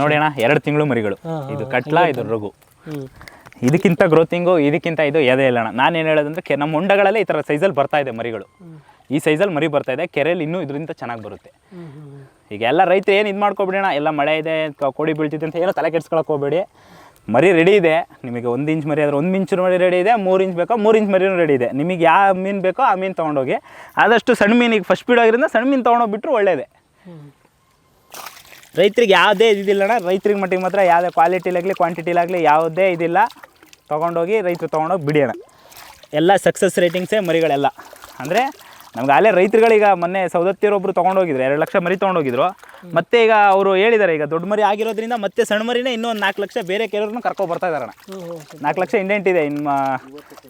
ನೋಡಿ ಅಣ್ಣ ಎರಡು ತಿಂಗಳು ಮರಿಗಳು. ಇದು ಕಟ್ಲ ಇದು ರಘು. ಇದಕ್ಕಿಂತ ಗ್ರೋತಿಂಗು ಇದಕ್ಕಿಂತ ಇದು ಎದೆ ಇಲ್ಲ ಅಣ್ಣ. ನಾನು ಏನು ಹೇಳೋದಂದ್ರೆ ಕೆ ನಮ್ಮ ಹೊಂಡಗಳಲ್ಲೇ ಈ ಥರ ಸೈಜಲ್ಲಿ ಬರ್ತಾ ಇದೆ ಮರಿಗಳು. ಈ ಸೈಜಲ್ಲಿ ಮರಿ ಬರ್ತಾ ಇದೆ ಕೆರೆಯಲ್ಲಿ ಇನ್ನೂ ಇದರಿಂದ ಚೆನ್ನಾಗಿ ಬರುತ್ತೆ. ಈಗ ಎಲ್ಲ ರೈತರು ಏನು ಇದು ಮಾಡ್ಕೊಬಿಡೋಣ ಎಲ್ಲ ಮಳೆ ಇದೆ ಕೋಡಿ ಬೀಳ್ತಿದೆ ಅಂತ ಏನೋ ತಲೆ ಕೆಡ್ಸ್ಕೊಳಕ್ಕೆ ಹೋಗ್ಬೇಡಿ. ಮರಿ ರೆಡಿ ಇದೆ. ನಿಮಗೆ ಒಂದು ಇಂಚ್ ಮರಿ ಆದರೆ ಒಂದು ಇಂಚು ಮರಿ ರೆಡಿ ಇದೆ ಮೂರು ಇಂಚ್ ಬೇಕೋ ಮೂರು ಇಂಚ್ ಮರಿನೂ ರೆಡಿ ಇದೆ. ನಿಮಗೆ ಯಾವ ಮೀನು ಬೇಕೋ ಆ ಮೀನು ತೊಗೊಂಡೋಗಿ. ಆದಷ್ಟು ಸಣ್ಣ ಮೀನಿಗೆ ಫಸ್ಟ್ ಬಿಡೋದ್ರಿಂದ ಸಣ್ಣ ಮೀನು ತೊಗೊಂಡೋಗ್ಬಿಟ್ರು ಒಳ್ಳೆಯದೇ ರೈತರಿಗೆ ಯಾವುದೇ ಇದಿಲ್ಲ ಅಣ್ಣ ರೈತರಿಗೆ ಮಟ್ಟಿಗೆ ಮಾತ್ರ ಯಾವುದೇ ಕ್ವಾಲಿಟಿಲಾಗಲಿ ಕ್ವಾಂಟಿಟಿಲಾಗಲಿ ಯಾವುದೇ ಇದಿಲ್ಲ. ತೊಗೊಂಡೋಗಿ ರೈತರು ತೊಗೊಂಡೋಗಿ ಬಿಡಿಯೋಣ. ಎಲ್ಲ ಸಕ್ಸಸ್ ರೇಟಿಂಗ್ಸೇ ಮರಿಗಳೆಲ್ಲ. ಅಂದರೆ ನಮ್ಗೆ ಅಲ್ಲೇ ರೈತರುಗಳೀಗ ಮೊನ್ನೆ ಸೌದತ್ತಿಯರೊಬ್ಬರು ತೊಗೊಂಡೋಗಿದ್ರು, ಎರಡು ಲಕ್ಷ ಮರಿ ತೊಗೊಂಡೋಗಿದ್ರು. ಮತ್ತೆ ಈಗ ಅವರು ಹೇಳಿದ್ದಾರೆ ಈಗ ದೊಡ್ಡ ಮರಿ ಆಗಿರೋದ್ರಿಂದ ಮತ್ತೆ ಸಣ್ಣ ಮರಿನೇ ಇನ್ನೂ ಒಂದು ನಾಲ್ಕು ಲಕ್ಷ ಬೇರೆ ಕೆಲವ್ರನ್ನ ಕರ್ಕೊ ಬರ್ತಾ ಇದಾರಣ ನಾಲ್ಕು ಲಕ್ಷ ಇಂಡೆಂಟ್ ಇದೆ ಇನ್ನು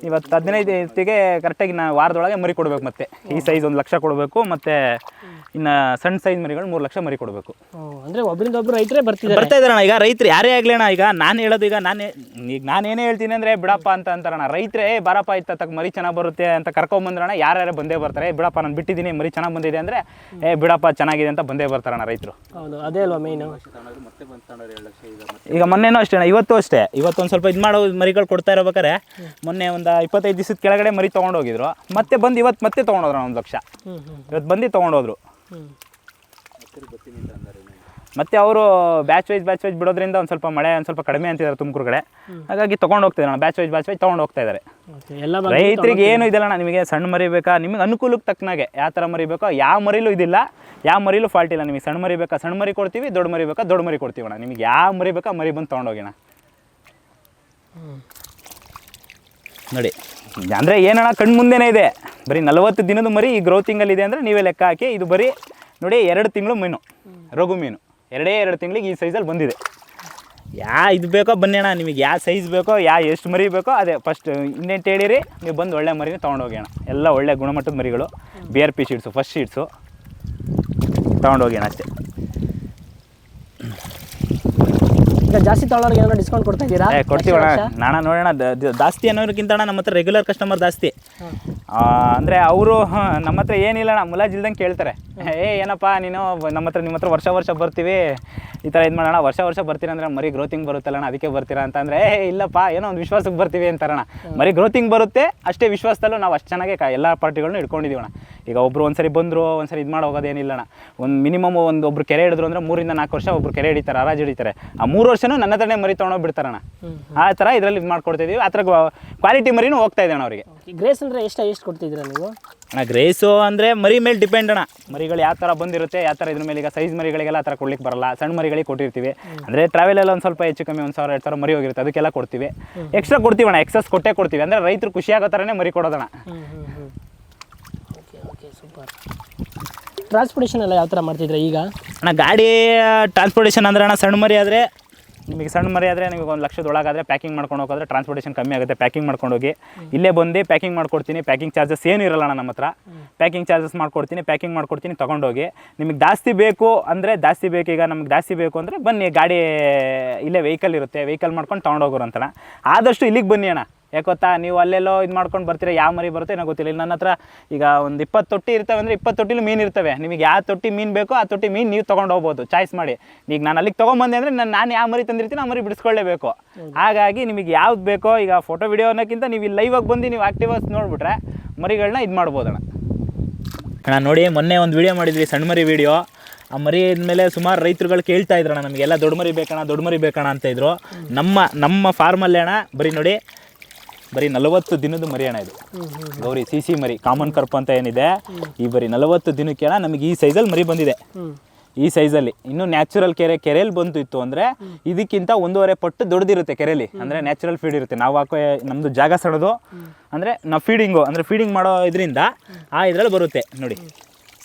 ಇವತ್ತು ಹದಿನೈದು ಇತ್ತಿಗೆ ಕರೆಕ್ಟಾಗಿ ನಾ ವಾರದೊಳಗೆ ಮರಿ ಕೊಡಬೇಕು ಮತ್ತೆ. ಈ ಸೈಜ್ ಒಂದು ಲಕ್ಷ ಕೊಡಬೇಕು ಮತ್ತೆ ಇನ್ನು ಸಣ್ಣ ಸೈಜ್ ಮರಿಗಳು ಮೂರು ಲಕ್ಷ ಮರಿ ಕೊಡಬೇಕು. ಅಂದರೆ ಒಬ್ಬರಿಂದ ಒಬ್ಬರು ರೈತರೇ ಬರ್ತಿದ್ದಾರೆ. ಬರ್ತಾ ಇದಾರಣ ಈಗ ರೈತರು ಯಾರೇ ಆಗ್ಲಿ ಅಣ್ಣ ಈಗ ನಾನು ಹೇಳೋದು ಈಗ ನಾನೇ ಈಗ ನಾನು ಏನೇ ಹೇಳ್ತೀನಿ ಅಂದರೆ ಬಿಡಪ್ಪ ಅಂತ ಅಂತಾರಣ ರೈತರೇ "ಏ, ಬಾರಪ್ಪ ಇತ್ತ ತಕ್ಕ ಮರಿ ಚೆನ್ನಾಗಿ ಬರುತ್ತೆ ಅಂತ ಕರ್ಕೊಂಬಂದ್ರಣ ಯಾರ್ಯಾರು ಬಂದೇ ಬರ್ತಾರೆ. ಬಿಡಪ್ಪ ನಾನು ಬಿಟ್ಟಿದ್ದೀನಿ ಮರಿ ಚೆನ್ನಾಗಿ ಬಂದಿದೆ ಅಂದರೆ ಏ ಬಿಡಪ್ಪ ಚೆನ್ನಾಗಿದೆ ಅಂತ ಬಂದೇ ಬರ್ತಾರಣ ರೈತರು. ಹೌದು ಅದೇ ಅಲ್ವಾ ಮೇಯ್ನು ಈಗ ಮೊನ್ನೆನೂ ಅಷ್ಟೇ ಇವತ್ತು ಅಷ್ಟೇ. ಇವತ್ತು ಒಂದು ಸ್ವಲ್ಪ ಇದು ಮಾಡೋ ಮರಿಗಳು ಕೊಡ್ತಾ ಇರಬೇಕಾರೆ ಮೊನ್ನೆ ಒಂದು ಇಪ್ಪತ್ತೈದು ದಿವಸದ ಕೆಳಗಡೆ ಮರಿ ತೊಗೊಂಡೋಗಿದ್ರು. ಮತ್ತೆ ಬಂದು ಇವತ್ತು ಮತ್ತೆ ತೊಗೊಂಡೋದ್ರು ಒಂದು ಲಕ್ಷ. ಇವತ್ತು ಬಂದು ತೊಗೊಂಡೋದ್ರು. ಹ್ಞೂ ಮತ್ತೆ ಅವರು ಬ್ಯಾಚ್ ವೈಸ್ ಬ್ಯಾಚ್ ವೈಸ್ ಬಿಡೋದ್ರಿಂದ ಒಂದು ಸ್ವಲ್ಪ ಮಳೆ ಒಂದು ಸ್ವಲ್ಪ ಕಡಿಮೆ ಅಂತಿದ್ದಾರೆ ತುಮಕೂರು ಕಡೆ. ಹಾಗಾಗಿ ತೊಗೊಂಡು ಹೋಗ್ತಿದ್ದಾರೆ ಬ್ಯಾಚ್ ವೈಸ್ ಬ್ಯಾಚ್ ವೈಸ್ ತೊಗೊಂಡು ಹೋಗ್ತಾ ಇದ್ದಾರೆ ರೈತರಿಗೆ ಏನು ಇದಿಲ್ಲ ಅಣ್ಣ. ನಿಮಗೆ ಸಣ್ಣ ಮರಿ ಬೇಕಾ? ನಿಮಗೆ ಅನುಕೂಲಕ್ಕೆ ತಕ್ಕನಾಗೆ ಯಾವ ಥರ ಮರಿ ಬೇಕೋ ಯಾವ ಮರಿಲೂ ಇದಿಲ್ಲ. ಯಾವ ಮರಿಲೂ ಫಾಲ್ಟ್ ಇಲ್ಲ. ನಿಮಗೆ ಸಣ್ಣ ಮರಿ ಬೇಕಾ ಸಣ್ಣ ಮರಿ ಕೊಡ್ತೀವಿ ದೊಡ್ಡ ಮರಿ ಬೇಕಾ ದೊಡ್ಡ ಮರಿ ಕೊಡ್ತೀವಿ ಅಣ್ಣ. ನಿಮಗೆ ಯಾವ ಮರಿ ಬೇಕಾ ಮರಿ ಬಂದು ತೊಗೊಂಡೋಗಿಣ ನೋಡಿ ಅಂದರೆ ಏನಣ್ಣ ಕಣ್ಣು ಮುಂದೆನೇ ಇದೆ. ಬರೀ ನಲವತ್ತು ದಿನದ ಮರಿ ಈ ಗ್ರೋತಿಂಗಲ್ಲಿ ಇದೆ ಅಂದರೆ ನೀವೇ ಲೆಕ್ಕ ಹಾಕಿ ಇದು ಬರೀ ನೋಡಿ ಎರಡು ತಿಂಗಳು ಮೀನು ರಘು ಮೀನು. ಎರಡೇ ಎರಡು ತಿಂಗಳಿಗೆ ಈ ಸೈಜಲ್ಲಿ ಬಂದಿದೆ. ಯಾ ಇದು ಬೇಕೋ ಬನ್ನಿ ನಿಮಗೆ ಯಾವ ಸೈಜ್ ಬೇಕೋ, ಯಾ ಎಷ್ಟು ಮರಿ ಬೇಕೋ, ಅದೇ ಫಸ್ಟ್ ಇನ್ನೇನು ಹೇಳಿರಿ, ನೀವು ಬಂದು ಒಳ್ಳೆ ಮರಿನ ತೊಗೊಂಡೋಗಿ ಅಣ್ಣ. ಎಲ್ಲ ಒಳ್ಳೆ ಗುಣಮಟ್ಟದ ಮರಿಗಳು B R P sheets first sheets ತೊಗೊಂಡೋಗಿ ಅಣ್ಣ ಅಷ್ಟೇ. ಈಗ ಜಾಸ್ತಿ ತಗೊಳ್ಳೋರಿಗೆ ಏನೋ ಡಿಸ್ಕೌಂಟ್ ಕೊಡ್ತಾ ಇದ್ದೀರಾ? ಏ ಕೊಡ್ತೀವಣ್ಣ ನಾಣ ನೋಡೋಣ. ದ- ದ- ಜಾಸ್ತಿ ಅನ್ನೋರ್ಗಿಂತ ಅಣ್ಣ ನಮ್ಮ ಹತ್ರ ರೆಗ್ಯುಲರ್ ಕಸ್ಟಮರ್ ಜಾಸ್ತಿ. ಆ, ಅಂದ್ರೆ ಅವರು ನಮ್ಮ ಹತ್ರ ಏನಿಲ್ಲ ಅಣ್ಣ. ಮುಲಾಜ್ ಇಲ್ದಂಗೆ ಕೇಳ್ತಾರೆ. ಏ ಏನಪ್ಪ ನೀನು? ಬ- ನಮ್ಮ ಹತ್ರ ನಿಮ್ಮ ಹತ್ರ ವರ್ಷ ವರ್ಷ ಬರ್ತೀವಿ. ಈ ಥರ ಇದು ಮಾಡೋಣ ವರ್ಷ ವರ್ಷ ಬರ್ತೀನಿ ಅಂದ್ರೆ ಮರಿ ಗ್ರೋತಿಂಗ್ ಬರುತ್ತಲ್ಲ ಅಣ್ಣ. ಅದಕ್ಕೆ ಬರ್ತೀರಾ ಅಂತಂದ್ರೆ ಏ ಇಲ್ಲಪ್ಪ ಏನೋ ಒಂದು ವಿಶ್ವಾಸಕ್ಕೆ ಬರ್ತೀವಿ ಅಂತಾರಣ ಮರಿ ಗ್ರೋತಿಂಗ್ ಬರುತ್ತೆ. ಅಷ್ಟೇ ವಿಶ್ವಾಸದಲ್ಲೂ ನಾವು ಅಷ್ಟು ಚೆನ್ನಾಗಿ ಕ ಎಲ್ಲ ಪಾರ್ಟಿಗಳನ್ನೂ ಇಟ್ಕೊಂಡಿದ್ದೀವಿ ಅಣ್ಣ ಈಗ ಒಬ್ರು ಒಂದ್ಸರಿ ಬಂದರು ಒಂದ್ಸರಿ ಇದು ಮಾಡಿ ಹೋಗೋದೇನಿಲ್ಲ ಅಣ್ಣ ಒಂದು ಮಿನಿಮಮ್ ಒಂದು ಒಬ್ರು ಕೆರೆ ಹಿಡಿದ್ರು ಅಂದ್ರೆ ಮೂರಿಂದ ನಾಲ್ಕು ವರ್ಷ ಒಬ್ರು ಕೆರೆ ಹಿಡಿತಾರೆ ಹರಾಜು ಹಿಡಿತಾರೆ. ಆ ಮೂರು ವರ್ಷನೂ ನನ್ನ ಹತ್ರನೇ ಮರಿ ತೊಗೊಂಡೋಗಿ ಬಿಡ್ತಾರಣ್ಣ ಆ ಥರ ಇದರಲ್ಲಿ ಇದು ಮಾಡ್ಕೊಡ್ತಿದ್ದೀವಿ ಆ ಥರ ಕ್ವಾಲಿಟಿ ಮರಿನೂ ಹೋಗ್ತಾ ಇದೆ ಅಣ್ಣ ಅವರಿಗೆ ಗ್ರೇಸ್ ಅಂದರೆ ಎಷ್ಟು ಎಷ್ಟು ಕೊಡ್ತಿದ್ದೀರಾ ನೀವು? ಅಣ್ಣ ಗ್ರೇಸು ಅಂದರೆ ಮರಿ ಮೇಲೆ ಡಿಪೆಂಡ್ ಅಣ್ಣ. ಮರಿಗಳು ಯಾವ ಥರ ಬಂದಿರುತ್ತೆ ಯಾವ ಥರ ಇದ್ರ ಮೇಲೆ ಈಗ ಸೈಜ್ ಮರಿಗಳಿಗೆಲ್ಲ ಆ ಥರ ಕೊಡ್ಲಿಕ್ಕೆ ಬರಲ್ಲ. ಸಣ್ಣ ಮರಿಗಳಿಗೆ ಕೊಟ್ಟಿರ್ತೀವಿ. ಅಂದರೆ ಟ್ರಾವೆಲೆಲ್ಲ ಒಂದು ಸ್ವಲ್ಪ ಹೆಚ್ಚು ಕಮ್ಮಿ ಒಂದು ಸಾವಿರ ಎರಡು ಸಾವಿರ ಮರಿ ಹೋಗಿರುತ್ತೆ. ಅದಕ್ಕೆಲ್ಲ ಕೊಡ್ತೀವಿ. ಎಕ್ಸ್ಟ್ರಾ ಕೊಡ್ತೀವಿ ಅಣ್ಣ ಎಕ್ಸಸ್ ಕೊಟ್ಟೆ ಕೊಡ್ತೀವಿ. ಅಂದರೆ ರೈತರು ಖುಷಿಯಾಗೋ ಥರನೇ ಮರಿ ಕೊಡೋದಣ್ಣ. ಸೂಪರ್. ಟ್ರಾನ್ಸ್ಪೋರ್ಟೇಷನ್ ಎಲ್ಲ ಯಾವ ಥರ ಮಾಡ್ತಿದ್ರೆ ಈಗ? ಅಣ್ಣ, ಗಾಡಿ ಟ್ರಾನ್ಸ್ಪೋರ್ಟೇಷನ್ ಅಂದ್ರೆ ಅಣ್ಣ, ಸಣ್ಣ ಮರಿ ಆದರೆ, ನಿಮಗೆ ಸಣ್ಣ ಮರಿ ಆದರೆ ನಿಮಗೆ ಒಂದು ಲಕ್ಷದ ಒಳಗಾದರೆ ಪ್ಯಾಕಿಂಗ್ ಮಾಡ್ಕೊಂಡು ಹೋಗೋದ್ರೆ ಟ್ರಾನ್ಸ್ಪೋರ್ಟೇಷನ್ ಕಮ್ಮಿ ಆಗುತ್ತೆ ಪ್ಯಾಕಿಂಗ್ ಮಾಡ್ಕೊಂಡು ಹೋಗಿ. ಇಲ್ಲೇ ಬಂದು ಪ್ಯಾಕಿಂಗ್ ಮಾಡ್ಕೊಡ್ತೀನಿ ಪ್ಯಾಕಿಂಗ್ ಚಾರ್ಜಸ್ ಏನು ಇರಲ್ಲ ನಮ್ಮ ಹತ್ರ. ಪ್ಯಾಕಿಂಗ್ ಚಾರ್ಜಸ್ ಮಾಡ್ಕೊಡ್ತೀನಿ ಪ್ಯಾಕಿಂಗ್ ಮಾಡ್ಕೊಡ್ತೀನಿ, ತೊಗೊಂಡೋಗಿ. ನಿಮಗೆ ಜಾಸ್ತಿ ಬೇಕು ಅಂದರೆ ಜಾಸ್ತಿ ಬೇಕು, ಈಗ ನಮ್ಗೆ ಜಾಸ್ತಿ ಬೇಕು ಅಂದರೆ ಬನ್ನಿ, ಗಾಡಿ ಇಲ್ಲೇ ವೆಹಿಕಲ್ ಇರುತ್ತೆ ವೆಹಿಕಲ್ ಮಾಡ್ಕೊಂಡು ತೊಗೊಂಡೋಗೋರು ಅಂತಣ್ಣ. ಆದಷ್ಟು ಇಲ್ಲಿಗೆ ಬನ್ನಿ ಅಣ್ಣ. ಯಾಕೆ ಗೊತ್ತಾ? ನೀವು ಅಲ್ಲೆಲ್ಲೋ ಇದು ಮಾಡ್ಕೊಂಡು ಬರ್ತೀರಾ ಯಾವ ಮರಿ ಬರುತ್ತೆ ಏನೋ ಗೊತ್ತಿಲ್ಲ. ಇಲ್ಲಿ ನನ್ನ ಹತ್ರ ಈಗ ಒಂದು ಇಪ್ಪತ್ತು ತೊಟ್ಟಿ ಇರ್ತವೆ ಅಂದರೆ ಇಪ್ಪತ್ತು ತೊಟ್ಟಿಲು ಮೀನು ಇರ್ತವೆ. ನಿಮಗೆ ಯಾವ ತೊಟ್ಟಿ ಮೀನು ಬೇಕೋ ಆ ತೊಟ್ಟಿ ಮೀನು ನೀವು ತೊಗೊಂಡು ಹೋಗ್ಬೋದು. ಚಾಯ್ಸ್ ಮಾಡಿ. ಈಗ ನಾನು ಅಲ್ಲಿಗೆ ತೊಗೊಂಬಂದೆ ಅಂದರೆ ನಾನು ನಾನು ಯಾವ ಮರಿ ತಂದಿರ್ತೀನಿ ಆ ಮರಿ ಬಿಡಿಸ್ಕೊಳ್ಳೇಬೇಕು. ಹಾಗಾಗಿ ನಿಮಗೆ ಯಾವ್ದು ಬೇಕೋ ಈಗ ಫೋಟೋ ವಿಡಿಯೋ ಅನ್ನೋಕ್ಕಿಂತ ನೀವು ಇಲ್ಲಿ ಲೈವಾಗಿ ಬಂದು ನೀವು ಆಕ್ಟಿವಸ್ ನೋಡಿಬಿಟ್ರೆ ಮರಿಗಳನ್ನ ಇದು ಮಾಡ್ಬೋದಣ್ಣ ಅಣ್ಣ. ನೋಡಿ ಮೊನ್ನೆ ಒಂದು ವಿಡಿಯೋ ಮಾಡಿದ್ವಿ ಸಣ್ಣ ಮರಿ ವಿಡಿಯೋ ಆ ಮರಿ ಮೇಲೆ ಸುಮಾರು ರೈತರುಗಳು ಕೇಳ್ತಾ ಇದ್ರಣ್ಣ ನಮಗೆಲ್ಲ ದೊಡ್ಡ ಮರಿ ಬೇಕಣ್ಣ ದೊಡ್ಡ ಮರಿ ಬೇಕಣ್ಣ ಅಂತ ಇದ್ರು. ನಮ್ಮ ನಮ್ಮ ಫಾರ್ಮಲ್ಲೇ ಅಣ್ಣ ಬರೀ ನೋಡಿ ಬರೀ ನಲವತ್ತು ದಿನದ ಮರಿ ಅಣ್ಣ ಇದು. ಗೌರಿ ಸಿ ಸಿ ಮರಿ, ಕಾಮನ್ ಕರ್ಪ್ ಅಂತ ಏನಿದೆ, ಈ ಬರೀ ನಲವತ್ತು ದಿನಕ್ಕೆ ನಮಗೆ ಈ ಸೈಜಲ್ಲಿ ಮರಿ ಬಂದಿದೆ. ಈ ಸೈಜಲ್ಲಿ ಇನ್ನು ನ್ಯಾಚುರಲ್ ಕೆರೆ ಕೆರೆಯಲ್ಲಿ ಬಂತು ಇತ್ತು ಅಂದರೆ ಇದಕ್ಕಿಂತ ಒಂದೂವರೆ ಪಟ್ಟು ದೊಡ್ಡದಿರುತ್ತೆ ಕೆರೆಯಲ್ಲಿ ಅಂದರೆ ನ್ಯಾಚುರಲ್ ಫೀಡ್ ಇರುತ್ತೆ. ನಾವು ಹಾಕೋ ನಮ್ಮದು ಜಾಗ ಸಡೋದು ಅಂದರೆ ನಾವು ಫೀಡಿಂಗು ಅಂದರೆ ಫೀಡಿಂಗ್ ಮಾಡೋ ಇದರಿಂದ ಆ ಇದರಲ್ಲಿ ಬರುತ್ತೆ. ನೋಡಿ.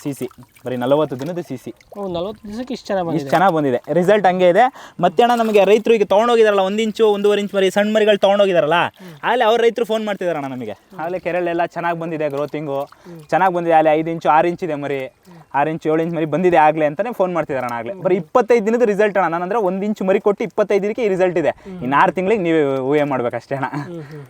ಸಿ ಸಿ ಬರೀ ನಲವತ್ತು ದಿನದ ಸಿ ಸಿ ನಲ್ವತ್ತು ದಿವಸಕ್ಕೆ ಇಷ್ಟು ಚೆನ್ನಾಗಿ ಬಂದಿದೆ. ಇಷ್ಟು ಚೆನ್ನಾಗಿ ಬಂದಿದೆ. ರಿಸಲ್ಟ್ ಹಂಗೆ ಇದೆ. ಮತ್ತೆ ಅಣ್ಣ ನಮಗೆ ರೈತರು ಈಗ ತೊಗೊಂಡೋಗಿದಾರಲ್ಲ ಒಂದು ಇಂಚು ಒಂದೂವರೆ ಇಂಚು ಮರಿ ಸಣ್ಣ ಮರಿಗಳು ತೊಗೊಂಡೋಗಿದಾರಲ್ಲ ಆಗಲೇ ಅವ್ರ ರೈತರು ಫೋನ್ ಮಾಡ್ತಿದಾರಣ್ಣ ನಮಗೆ. ಆಗಲೇ ಕೆರಳೆಲ್ಲ ಚೆನ್ನಾಗಿ ಬಂದಿದೆ ಗ್ರೋತಿಂಗು ಚೆನ್ನಾಗಿ ಬಂದಿದೆ ಅಲ್ಲಿ ಐದು ಇಂಚು ಆರು ಇಂಚ್ ಇದೆ ಮರಿ. ಆರು ಇಂಚು ಏಳು ಇಂಚ್ ಮರಿ ಬಂದಿದೆ ಆಗಲೇ ಅಂತಲೇ ಫೋನ್ ಮಾಡ್ತಿದಾರಣ್ಣ ಆಗಲೇ. ಬರೀ ಇಪ್ಪತ್ತೈದು ದಿನದ ರಿಸಲ್ಟ್ ಅಣ್ಣ. ನಾನು ಅಂದರೆ ಒಂದು ಇಂಚು ಮರಿ ಕೊಟ್ಟು ಇಪ್ಪತ್ತೈದು ದಿನಕ್ಕೆ ಈ ರಿಸಲ್ಟ್ ಇದೆ. ಇನ್ನು ಆರು ತಿಂಗಳಿಗೆ ನೀವು ಊಹೆ ಮಾಡ್ಬೇಕು ಅಷ್ಟೇ ಅಣ್ಣ